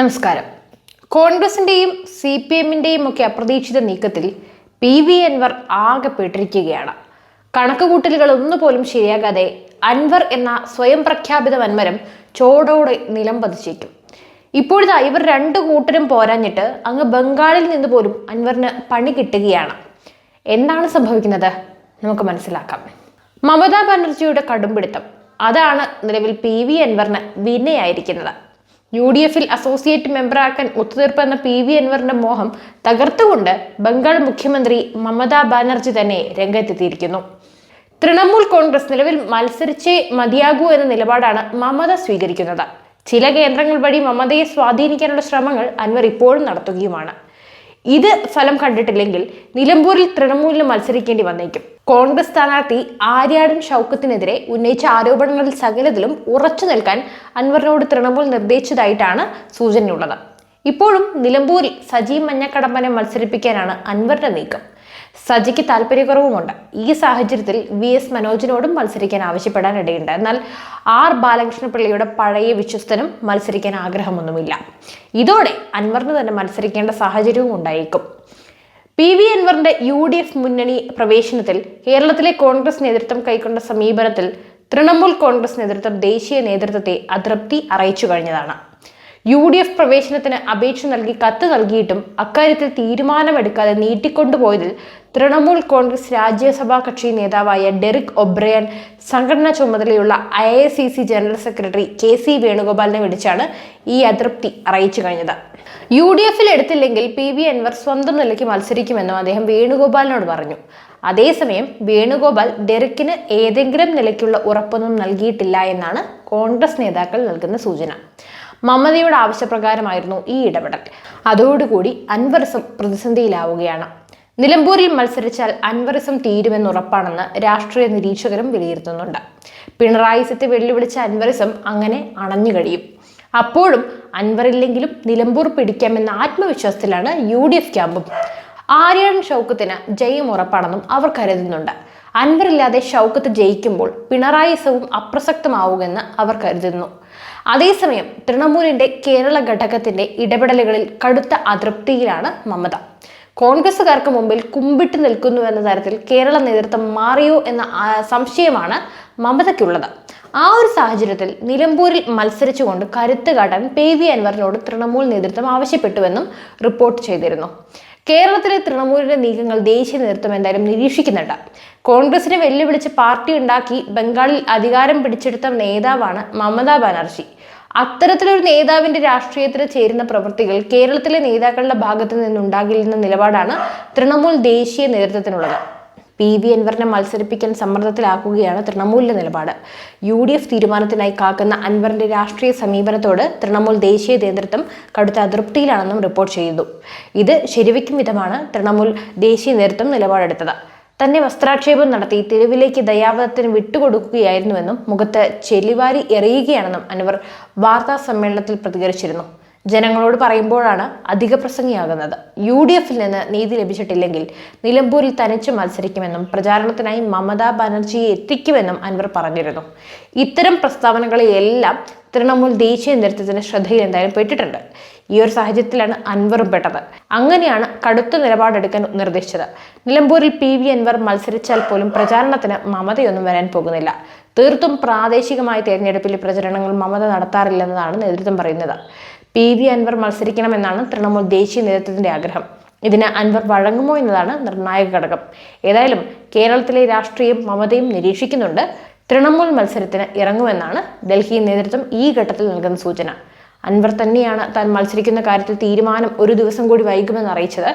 നമസ്കാരം. കോൺഗ്രസിന്റെയും C P എമ്മിന്റെയും ഒക്കെ അപ്രതീക്ഷിത നീക്കത്തിൽ പി വി അൻവർ ആകെ പെട്ടിരിക്കുകയാണ്. കണക്കുകൂട്ടലുകൾ ഒന്നുപോലും ശരിയാകാതെ അൻവർ എന്ന സ്വയം പ്രഖ്യാപിത വന്മരം ചോടോടെ നിലം പതിച്ചേക്കും ഇപ്പോഴിതാ ഇവർ രണ്ട് കൂട്ടരും പോരാഞ്ഞിട്ട് അങ്ങ് ബംഗാളിൽ നിന്ന് പോലും അൻവറിന് പണി കിട്ടുകയാണ്. എന്താണ് സംഭവിക്കുന്നത്? നമുക്ക് മനസ്സിലാക്കാം. മമതാ ബാനർജിയുടെ കടുംപിടുത്തം. അതാണ് നിലവിൽ പി വി അൻവറിന് വിനയായിരിക്കുന്നത്. യു ഡി എഫിൽ അസോസിയേറ്റ് മെമ്പറാക്കാൻ ഒത്തുതീർപ്പ് എന്ന പി വി അൻവറിന്റെ മോഹം തകർത്തുകൊണ്ട് ബംഗാൾ മുഖ്യമന്ത്രി മമതാ ബാനർജി തന്നെ രംഗത്തെത്തിയിരിക്കുന്നു. തൃണമൂൽ കോൺഗ്രസ് നിലവിൽ മത്സരിച്ചേ മതിയാകൂ എന്ന നിലപാടാണ് മമത സ്വീകരിക്കുന്നത്. ചില കേന്ദ്രങ്ങൾ വഴി മമതയെ സ്വാധീനിക്കാനുള്ള ശ്രമങ്ങൾ അൻവർ ഇപ്പോഴും നടത്തുകയുമാണ്. ഇത് ഫലം കണ്ടിട്ടില്ലെങ്കിൽ നിലമ്പൂരിൽ തൃണമൂലിന് മത്സരിക്കേണ്ടി വന്നേക്കും. കോൺഗ്രസ് സ്ഥാനാർത്ഥി ആര്യാടൻ ഷൗക്കത്തിനെതിരെ ഉന്നയിച്ച ആരോപണങ്ങളിൽ സകലത്തിലും ഉറച്ചു നിൽക്കാൻ അൻവറിനോട് തൃണമൂൽ നിർദ്ദേശിച്ചതായിട്ടാണ് സൂചനയുള്ളത്. ഇപ്പോഴും നിലമ്പൂരിൽ സജീവ് മഞ്ഞക്കടമ്പനെ മത്സരിപ്പിക്കാനാണ് അൻവറിന്റെ നീക്കം. സജിക്ക് താല്പര്യക്കുറവുമുണ്ട്. ഈ സാഹചര്യത്തിൽ വി എസ് മനോജിനോടും മത്സരിക്കാൻ ആവശ്യപ്പെടാൻ ഇടയുണ്ട് എന്നാൽ ആർ ബാലകൃഷ്ണപിള്ളയുടെ പഴയ വിശ്വസ്തനും മത്സരിക്കാൻ ആഗ്രഹമൊന്നുമില്ല. ഇതോടെ അൻവറിന് തന്നെ മത്സരിക്കേണ്ട സാഹചര്യവും ഉണ്ടായേക്കും. പി വി അൻവറിന്റെ യു ഡി എഫ് മുന്നണി പ്രവേശനത്തിൽ കേരളത്തിലെ കോൺഗ്രസ് നേതൃത്വം കൈക്കൊണ്ട സമീപനത്തിൽ തൃണമൂൽ കോൺഗ്രസ് നേതൃത്വം ദേശീയ നേതൃത്വത്തെ അതൃപ്തി അറിയിച്ചു കഴിഞ്ഞതാണ്. യു ഡി എഫ് പ്രവേശനത്തിന് അപേക്ഷ നൽകി കത്ത് നൽകിയിട്ടും അക്കാര്യത്തിൽ തീരുമാനമെടുക്കാതെ നീട്ടിക്കൊണ്ടുപോയതിൽ തൃണമൂൽ കോൺഗ്രസ് രാജ്യസഭാ കക്ഷി നേതാവായ ഡെറിക് ഒബ്രയൻ സംഘടനാ ചുമതലയുള്ള I A C C general secretary K C വേണുഗോപാലിനെ വിളിച്ചാണ് ഈ അതൃപ്തി അറിയിച്ചു കഴിഞ്ഞത്. യു ഡി എഫിൽ എടുത്തില്ലെങ്കിൽ പി വി അൻവർ സ്വന്തം നിലയ്ക്ക് മത്സരിക്കുമെന്നും അദ്ദേഹം വേണുഗോപാലിനോട് പറഞ്ഞു. അതേസമയം വേണുഗോപാൽ ഡെറിക്കിന് ഏതെങ്കിലും നിലയ്ക്കുള്ള ഉറപ്പൊന്നും നൽകിയിട്ടില്ല എന്നാണ് കോൺഗ്രസ് നേതാക്കൾ നൽകുന്ന സൂചന. മമതയുടെ ആവശ്യപ്രകാരമായിരുന്നു ഈ ഇടപെടൽ. അതോടുകൂടി അൻവർസും പ്രതിസന്ധിയിലാവുകയാണ്. നിലമ്പൂരിൽ മത്സരിച്ചാൽ അൻവറിസം തീരുമെന്ന് ഉറപ്പാണെന്ന് രാഷ്ട്രീയ നിരീക്ഷകരും വിലയിരുത്തുന്നുണ്ട്. പിണറായി സത്തെ വെല്ലുവിളിച്ച അൻവറിസം അങ്ങനെ അണഞ്ഞു കഴിയും. അപ്പോഴും അൻവറില്ലെങ്കിലും നിലമ്പൂർ പിടിക്കാമെന്ന ആത്മവിശ്വാസത്തിലാണ് യു ഡി എഫ് ക്യാമ്പും. ആര്യാടൻ ഷൗക്കത്തിന് ജയം ഉറപ്പാണെന്നും അവർ കരുതുന്നുണ്ട്. അൻവറില്ലാതെ ഷൗക്കത്ത് ജയിക്കുമ്പോൾ പിണറായിസവും അപ്രസക്തമാവുമെന്ന് അവർ കരുതുന്നു. അതേസമയം തൃണമൂലിന്റെ കേരള ഘടകത്തിന്റെ ഇടപെടലുകളിൽ കടുത്ത അതൃപ്തിയിലാണ് മമത. കോൺഗ്രസുകാർക്ക് മുമ്പിൽ കുമ്പിട്ട് നിൽക്കുന്നു എന്ന തരത്തിൽ കേരള നേതൃത്വം മാറിയോ എന്ന സംശയമാണ് മമതയ്ക്കുള്ളത്. ആ ഒരു സാഹചര്യത്തിൽ നിലമ്പൂരിൽ മത്സരിച്ചുകൊണ്ട് കരുത്ത് കാട്ടാൻ പി വി അൻവറിനോട് തൃണമൂൽ നേതൃത്വം ആവശ്യപ്പെട്ടുവെന്നും റിപ്പോർട്ട് ചെയ്തിരുന്നു. കേരളത്തിലെ തൃണമൂലിന്റെ നീക്കങ്ങൾ ദേശീയ നേതൃത്വം എന്തായാലും നിരീക്ഷിക്കുന്നുണ്ട്. കോൺഗ്രസിനെ വെല്ലുവിളിച്ച് പാർട്ടി ഉണ്ടാക്കി ബംഗാളിൽ അധികാരം പിടിച്ചെടുത്ത നേതാവാണ് മമതാ ബാനർജി. അത്തരത്തിലൊരു നേതാവിന്റെ രാഷ്ട്രീയത്തിൽ ചേരുന്ന പ്രവൃത്തികൾ കേരളത്തിലെ നേതാക്കളുടെ ഭാഗത്തു നിന്നുണ്ടാകില്ലെന്ന നിലപാടാണ് തൃണമൂൽ ദേശീയ നേതൃത്വത്തിനുള്ളത്. പി വി അൻവറിനെ മത്സരിപ്പിക്കാൻ സമ്മർദ്ദത്തിലാക്കുകയാണ് തൃണമൂലിന്റെ നിലപാട്. യു ഡി എഫ് തീരുമാനത്തിനായി കാക്കുന്ന അൻവറിന്റെ രാഷ്ട്രീയ സമീപനത്തോട് തൃണമൂൽ ദേശീയ നേതൃത്വം കടുത്ത അതൃപ്തിയിലാണെന്നും റിപ്പോർട്ട് ചെയ്തു. ഇത് ശരിവയ്ക്കും വിധമാണ് തൃണമൂൽ ദേശീയ നേതൃത്വം നിലപാടെടുത്തത്. തന്നെ വസ്ത്രാക്ഷേപം നടത്തി തെരുവിലേക്ക് ദയാവധത്തിന് വിട്ടുകൊടുക്കുകയായിരുന്നുവെന്നും മുഖത്ത് ചെലിവാരി എറിയുകയാണെന്നും അൻവർ വാർത്താ സമ്മേളനത്തിൽ പ്രതികരിച്ചിരുന്നു. ജനങ്ങളോട് പറയുമ്പോഴാണ് അധിക പ്രസംഗിയാകുന്നത്. യു ഡി എഫിൽ നിന്ന് നീതി ലഭിച്ചിട്ടില്ലെങ്കിൽ നിലമ്പൂരിൽ തനിച്ച് മത്സരിക്കുമെന്നും പ്രചാരണത്തിനായി മമതാ ബാനർജിയെ എത്തിക്കുമെന്നും അൻവർ പറഞ്ഞിരുന്നു. ഇത്തരം പ്രസ്താവനകളെയെല്ലാം തൃണമൂൽ ദേശീയ നേതൃത്വത്തിന്റെ ശ്രദ്ധയിൽ എന്തായാലും പെട്ടിട്ടുണ്ട്. ഈ ഒരു സാഹചര്യത്തിലാണ് അൻവറും പെട്ടത്. അങ്ങനെയാണ് കടുത്ത നിലപാടെടുക്കാൻ നിർദ്ദേശിച്ചത്. നിലമ്പൂരിൽ പി വി അൻവർ മത്സരിച്ചാൽ പോലും പ്രചാരണത്തിന് മമതയൊന്നും വരാൻ പോകുന്നില്ല. തീർത്തും പ്രാദേശികമായ തെരഞ്ഞെടുപ്പിൽ പ്രചരണങ്ങൾ മമത നടത്താറില്ലെന്നതാണ് നേതൃത്വം പറയുന്നത്. പി വി അൻവർ മത്സരിക്കണമെന്നാണ് തൃണമൂൽ ദേശീയ നേതൃത്വത്തിന്റെ ആഗ്രഹം. ഇതിന് അൻവർ വഴങ്ങുമോ എന്നതാണ് നിർണായക ഘടകം. ഏതായാലും കേരളത്തിലെ രാഷ്ട്രീയം മമതയും നിരീക്ഷിക്കുന്നുണ്ട്. തൃണമൂൽ മത്സരത്തിന് ഇറങ്ങുമെന്നാണ് ഡൽഹി നേതൃത്വം ഈ ഘട്ടത്തിൽ നൽകുന്ന സൂചന. അൻവർ തന്നെയാണ് താൻ മത്സരിക്കുന്ന കാര്യത്തിൽ തീരുമാനം ഒരു ദിവസം കൂടി വൈകുമെന്ന് അറിയിച്ചത്.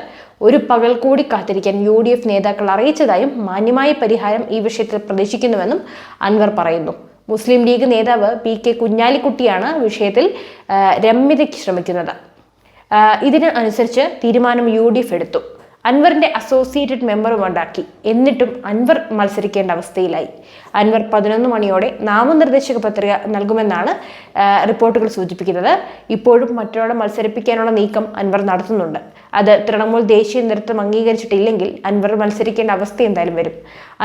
ഒരു പകൽ കൂടി കാത്തിരിക്കാൻ യു ഡി എഫ് നേതാക്കൾ അറിയിച്ചതായും മാന്യമായ പരിഹാരം ഈ വിഷയത്തിൽ പ്രതീക്ഷിക്കുന്നുവെന്നും അൻവർ പറയുന്നു. മുസ്ലിം ലീഗ് നേതാവ് പി കെ കുഞ്ഞാലിക്കുട്ടിയാണ് വിഷയത്തിൽ രമ്യതയ്ക്ക് ശ്രമിക്കുന്നത്. ഇതിന് അനുസരിച്ച് തീരുമാനം യു ഡി എഫ് എടുത്തു. അൻവറിന്റെ അസോസിയേറ്റഡ് മെമ്പറും ഉണ്ടാക്കി. എന്നിട്ടും അൻവർ മത്സരിക്കേണ്ട അവസ്ഥയിലായി. അൻവർ പതിനൊന്ന് മണിയോടെ നാമനിർദ്ദേശക പത്രിക നൽകുമെന്നാണ് റിപ്പോർട്ടുകൾ സൂചിപ്പിക്കുന്നത്. ഇപ്പോഴും മറ്റൊരാളെ മത്സരിപ്പിക്കാനുള്ള നീക്കം അൻവർ നടത്തുന്നുണ്ട്. അത് തൃണമൂൽ ദേശീയ നേതൃത്വം അംഗീകരിച്ചിട്ടില്ലെങ്കിൽ അൻവർ മത്സരിക്കേണ്ട അവസ്ഥ എന്തായാലും വരും.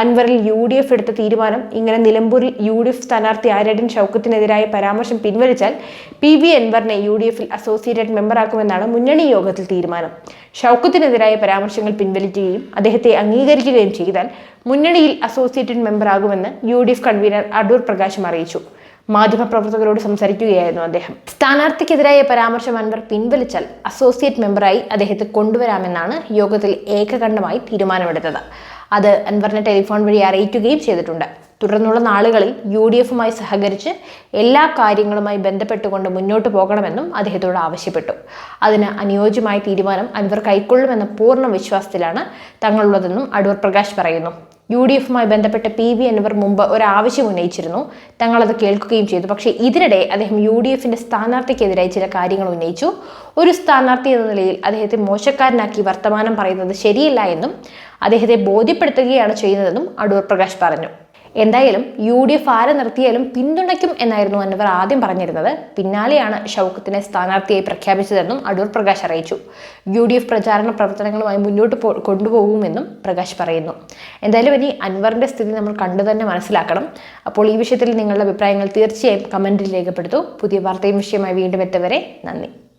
അൻവറിൽ യു ഡി എഫ് എടുത്ത തീരുമാനം ഇങ്ങനെ നിലമ്പൂരിൽ യു ഡി എഫ് സ്ഥാനാർത്ഥി ആര്യടൻ ഷൗക്കത്തിനെതിരായ പരാമർശം പിൻവലിച്ചാൽ പി വി അൻവറിനെ യു ഡി എഫിൽ അസോസിയേറ്റഡ് മെമ്പറാക്കുമെന്നാണ് മുന്നണി യോഗത്തിൽ തീരുമാനം. ഷൗക്കത്തിനെതിരായ പരാമർശങ്ങൾ പിൻവലിക്കുകയും അദ്ദേഹത്തെ അംഗീകരിക്കുകയും ചെയ്താൽ മുന്നണിയിൽ associated മെമ്പറാകുമെന്ന് U D F convener Adoor പ്രകാശം അറിയിച്ചു. മാധ്യമപ്രവർത്തകരോട് സംസാരിക്കുകയായിരുന്നു അദ്ദേഹം. സ്ഥാനാർത്ഥിക്കെതിരായ പരാമർശം അൻവർ പിൻവലിച്ചാൽ അസോസിയേറ്റ് മെമ്പറായി അദ്ദേഹത്തെ കൊണ്ടുവരാമെന്നാണ് യോഗത്തിൽ ഏകകണ്ഠമായി തീരുമാനമെടുത്തത്. അത് അൻവറിനെ ടെലിഫോൺ വഴി അറിയിക്കുകയും ചെയ്തിട്ടുണ്ട്. തുടർന്നുള്ള നാളുകളിൽ യു ഡി എഫുമായി സഹകരിച്ച് എല്ലാ കാര്യങ്ങളുമായി ബന്ധപ്പെട്ടുകൊണ്ട് മുന്നോട്ട് പോകണമെന്നും അദ്ദേഹത്തോട് ആവശ്യപ്പെട്ടു. അതിന് അനുയോജ്യമായ തീരുമാനം അൻവർ കൈക്കൊള്ളുമെന്ന പൂർണ വിശ്വാസത്തിലാണ് തങ്ങളുള്ളതെന്നും അടൂർ പ്രകാശ് പറയുന്നു. യു ഡി എഫുമായി ബന്ധപ്പെട്ട് പി വി എന്നിവർ മുമ്പ് ഒരു ആവശ്യം ഉന്നയിച്ചിരുന്നു. തങ്ങളത് കേൾക്കുകയും ചെയ്തു. പക്ഷേ ഇതിനിടെ അദ്ദേഹം യു ഡി എഫിന്റെ സ്ഥാനാർത്ഥിക്കെതിരായി ചില കാര്യങ്ങൾ ഉന്നയിച്ചു. ഒരു സ്ഥാനാർത്ഥി എന്ന നിലയിൽ അദ്ദേഹത്തെ മോശക്കാരനാക്കി വർത്തമാനം പറയുന്നത് ശരിയല്ല എന്നും അദ്ദേഹത്തെ ബോധ്യപ്പെടുത്തുകയാണ് ചെയ്യുന്നതെന്നും അടൂർ പ്രകാശ് പറഞ്ഞു. എന്തായാലും യു ഡി എഫ് ആരെ നിർത്തിയാലും പിന്തുണയ്ക്കും എന്നായിരുന്നു അൻവർ ആദ്യം പറഞ്ഞിരുന്നത്. പിന്നാലെയാണ് ഷൗക്കത്തിനെ സ്ഥാനാർത്ഥിയായി പ്രഖ്യാപിച്ചതെന്നും അടൂർ പ്രകാശ് അറിയിച്ചു. യു ഡി എഫ് പ്രചാരണ പ്രവർത്തനങ്ങളുമായി മുന്നോട്ട് പോ കൊണ്ടുപോകുമെന്നും പ്രകാശ് പറയുന്നു. എന്തായാലും ഇനി അൻവറിന്റെ സ്ഥിതി നമ്മൾ കണ്ടു തന്നെ മനസ്സിലാക്കണം. അപ്പോൾ ഈ വിഷയത്തിൽ നിങ്ങളുടെ അഭിപ്രായങ്ങൾ തീർച്ചയായും കമന്റിൽ രേഖപ്പെടുത്തൂ. പുതിയ വാർത്തയും വിഷയമായി വീണ്ടും എത്തവരെ നന്ദി.